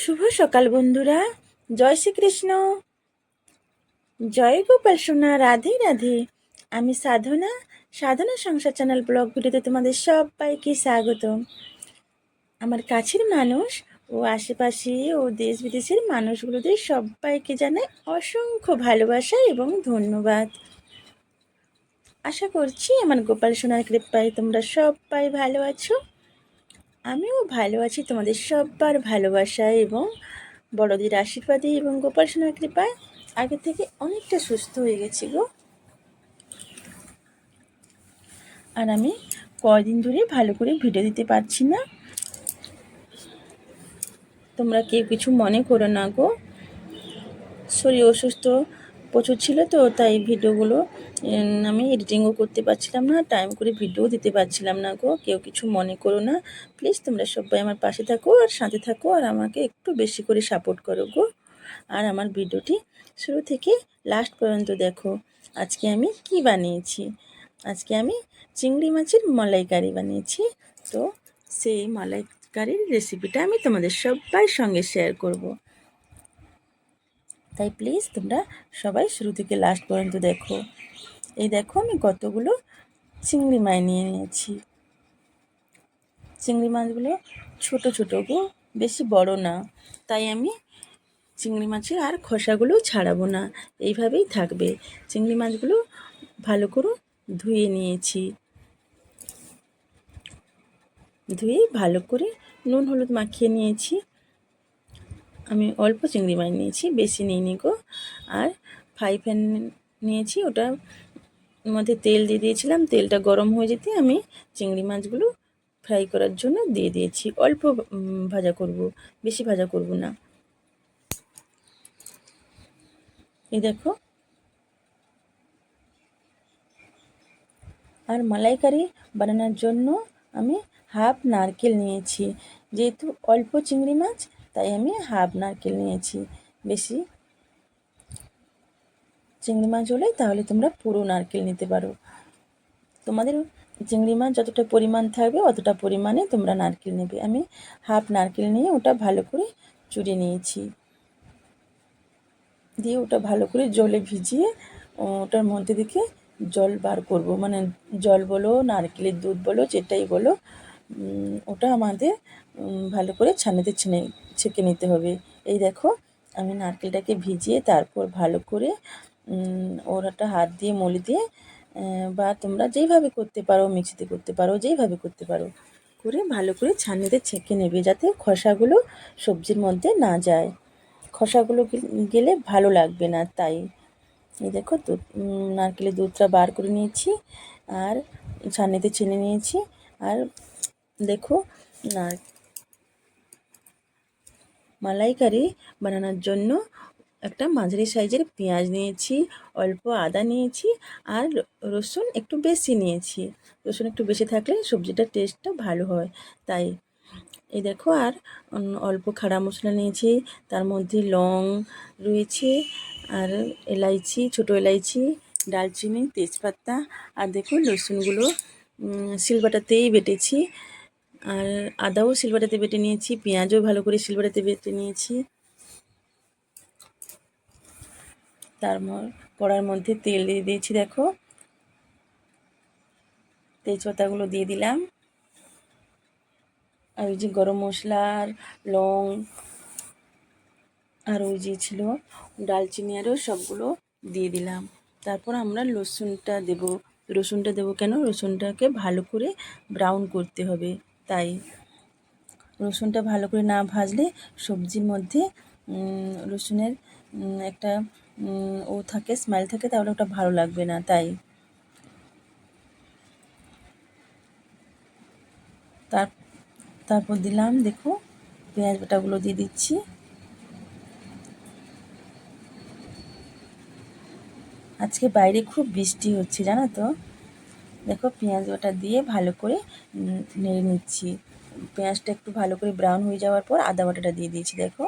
শুভ সকাল বন্ধুরা। জয় শ্রীকৃষ্ণ। জয় গোপাল সোনা, রাধে রাধে। আমি সাধনা সাধনা সংসার চ্যানেল ব্লগ ভিডিওতে তোমাদের সবাইকে স্বাগত আমার কাছের মানুষ ও আশেপাশে ও দেশ বিদেশের মানুষগুলোদের সবাইকে জানাই অসংখ্য ভালোবাসা এবং ধন্যবাদ। আশা করছি আমার গোপাল সোনার কৃপায় তোমরা সবাই ভালো আছো। আমিও ভালো আছি। তোমাদের সব্বার ভালোবাসায় এবং বড়দের আশীর্বাদে এবং গোপাল সোনার কৃপায় আগে থেকে অনেকটা সুস্থ হয়ে গেছি গো। আর আমি কয়দিন ধরে ভালো করে ভিডিও দিতে পারছি না। তোমরা কেউ কিছু মনে করো না গো। শরীর অসুস্থ প্রচুর ছিল তো, তাই ভিডিওগুলো আমি এডিটিংও করতে পারছিলাম না টাইম করে ভিডিও দিতে পারছিলাম না গো। কেউ কিছু মনে করো না। প্লিজ তোমরা সবাই আমার পাশে থাকো আর সাথে থাকো আর আমাকে একটু বেশি করে সাপোর্ট করো গো। আর আমার ভিডিওটি শুরু থেকে লাস্ট পর্যন্ত দেখো। আজকে আমি কি বানিয়েছি? আজকে আমি চিংড়ি মাছের মালাইকারি বানিয়েছি। তো সেই মালাইকারির রেসিপিটা আমি তোমাদের সবার সঙ্গে শেয়ার করব। তাই প্লিজ তোমরা সবাই শুরু থেকে লাস্ট পর্যন্ত দেখো। এই দেখো আমি কতগুলো চিংড়ি মাছ নিয়ে নিয়েছি। চিংড়ি মাছগুলো ছোট ছোট গো, বেশি বড় না। তাই আমি চিংড়ি মাছের আর খোসাগুলো ছাড়াবো না। এইভাবেই থাকবে। চিংড়ি মাছগুলো ভালো করে ধুয়ে নিয়েছি। ধুয়ে ভালো করে নুন, হলুদ মাখিয়ে নিয়েছি। আমি অল্প চিংড়ি মাছ নিয়েছি, বেশি নিইনি গো। আর ফ্রাই প্যান নিয়েছি, ওটা মধ্যে তেল দিয়ে দিয়েছিলাম, তেলটা গরম হয়ে যেতে আমি চিংড়ি মাছগুলো ফ্রাই করার জন্য দিয়ে দিয়েছি। অল্প ভাজা করব, বেশি ভাজা করব না। এই দেখো। আর মালাইকারি বানানোর জন্য আমি হাফ নারকেল নিয়েছি। যেহেতু অল্প চিংড়ি মাছ তাই আমি হাফ নারকেল নিয়েছি। বেশি চিংড়ি মাছ হলে তাহলে তোমরা পুরো নারকেল নিতে পারো। তোমাদের চিংড়ি মাছ যতটা পরিমাণ থাকবে, অতটা পরিমাণে তোমরা নারকেল নেবে। আমি হাফ নারকেল নিয়ে ওটা ভালো করে চুড়ে নিয়েছি। দিয়ে ওটা ভালো করে জলে ভিজিয়ে ওটার মধ্যে থেকে জল বার করব। মানে জল বলো, নারকেলের দুধ বলো, যেটাই বলো ওটা আমাদের ভালো করে ছানেতে ছেনে ছেঁকে নিতে হবে। এই দেখো, আমি নারকেলটাকে ভিজিয়ে তারপর ভালো করে ওর একটা হাত দিয়ে মলি দিয়ে বা তোমরা যেইভাবে করতে পারো, মিক্সিতে করতে পারো, যেইভাবে করতে পারো, করে ভালো করে ছানিতে ছেঁকে নেবে যাতে খোসাগুলো সবজির মধ্যে না যায়। খসাগুলো গেলে ভালো লাগবে না তাই। এই দেখো দুধ নারকেলের দুধটা বার করে নিয়েছি আর ছানিতে ছেনে নিয়েছি। আর দেখো, নার মালাইকারি বানানোর জন্য একটা মাঝারি সাইজের পেঁয়াজ নিয়েছি, অল্প আদা নিয়েছি আর রসুন একটু বেশি নিয়েছি। রসুন একটু বেশি থাকলে সবজিটার টেস্টটা ভালো হয়। তাই এই দেখো আর অল্প খাড়া মশলা নিয়েছি, তার মধ্যে লং রয়েছে আর এলাইচি, ছোটো এলাইচি, ডালচিনি, তেজপাতা আর দেখো রসুনগুলো শিলবাটাতেই বেটেছি। আর আদাও শিলবাটাতে বেটে নিয়েছি, পেঁয়াজও ভালো করে শিলবাটাতে বেটে নিয়েছি। তার কড়ার মধ্যে তেল দিয়ে দিয়েছি, দেখো। তেজপাতাগুলো দিয়ে দিলাম। আর ওই যে গরম মশলা আর লং আর ওই যে ছিল ডালচিনি আরও সবগুলো দিয়ে দিলাম। তারপর আমরা রসুনটা দেব। রসুনটা দেবো কেন? রসুনটাকে ভালো করে ব্রাউন করতে হবে। তাই রসুনটা ভালো করে না ভাজলে সবজির মধ্যে রসুনের একটা ও থাকে স্মেল থাকে, তাহলে ওটা ভালো লাগবে না, তাই। তার, তারপর দিলাম, দেখো, পেঁয়াজ বাটাগুলো দিয়ে দিচ্ছি। আজকে বাইরে খুব বৃষ্টি হচ্ছে, জানো তো? দেখো পেঁয়াজ বাটা দিয়ে ভালো করে নেড়ে নিচ্ছি। পেঁয়াজটা একটু ভালো করে ব্রাউন হয়ে যাওয়ার পর আদা বাটাটা দিয়ে দিয়েছি, দেখো।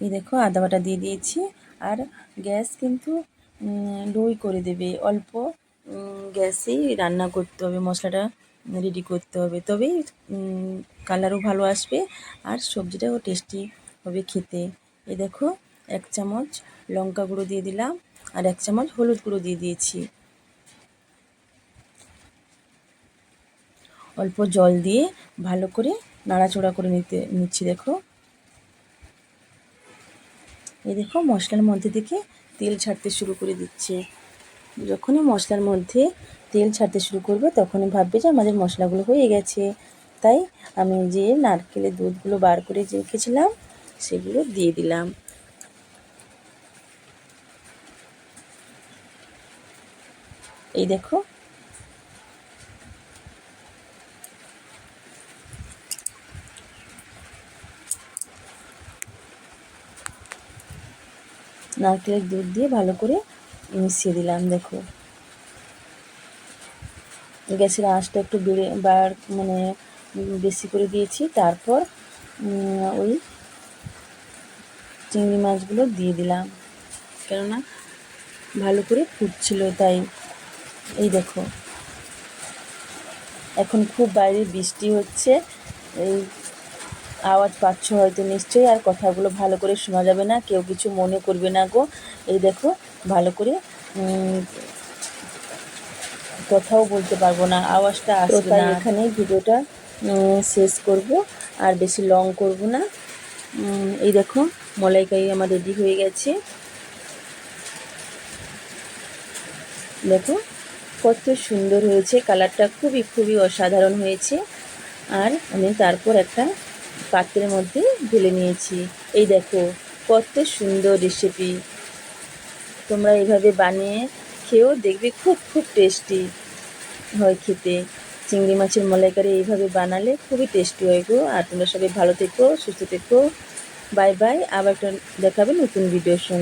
এই দেখো আদা বাটা দিয়ে দিয়েছি। আর গ্যাস কিন্তু লোই করে দেবে। অল্প গ্যাসেই রান্না করতে হবে, মশলাটা রেডি করতে হবে। তবেই কালারও ভালো আসবে আর সবজিটাও টেস্টি হবে খেতে। এই দেখো, এক চামচ লঙ্কা গুঁড়ো দিয়ে দিলাম আর এক চামচ হলুদ গুঁড়ো দিয়ে দিয়েছি। অল্প জল দিয়ে ভালো করে নাড়াচড়া করে নিতে, নিচ্ছি দেখো। এই দেখো, মশলার মধ্যে থেকে তেল ছাড়তে শুরু করে দিচ্ছে। যখনই মশলার মধ্যে তেল ছাড়তে শুরু করবে, তখনই ভাববে যে আমাদের মশলাগুলো হয়ে গেছে। তাই আমি যে নারকেলের দুধগুলো বার করে রেখেছিলাম সেগুলো দিয়ে দিলাম। এই দেখো। নারকেলের দুধ দিয়ে ভালো করে মিশিয়ে দিলাম, দেখো। গ্যাসের আঁচটা একটু বেড়ে বার মানে বেশি করে দিয়েছি, তারপর ওই চিংড়ি মাছগুলো দিয়ে দিলাম। কেননা ভালো করে ফুটছিল তাই এই দেখো। এখন খুব বাইরে বৃষ্টি হচ্ছে এই আওয়াজ পাচ্ছ হয়তো নিশ্চয়ই আর কথাগুলো ভালো করে শোনা যাবে না কেউ কিছু মনে করবে না গো। এই দেখো ভালো করে কথাও বলতে পারব না আওয়াজটা আসবে না। এখানেই ভিডিওটা শেষ করব আর বেশি লং করব না। এই দেখো মলাইকারি আমার রেডি হয়ে গেছে। দেখো কত সুন্দর হয়েছে, কালারটা খুবই খুবই অসাধারণ হয়েছে। আর আমি তারপর একটা পাত্রের মধ্যে ঢেলে নিয়েছি। এই দেখো, কত সুন্দর রেসিপি তোমরা এইভাবে বানিয়ে খেয়েও দেখবে খুব খুব টেস্টি হয় খেতে। চিংড়ি মাছের মলাইকারি এইভাবে বানালে খুবই টেস্টি হয় গো। আর তোমরা সবাই ভালো থেকো, সুস্থ থেকো। বাই বাই আবার একটা দেখাবে নতুন ভিডিওর সঙ্গে।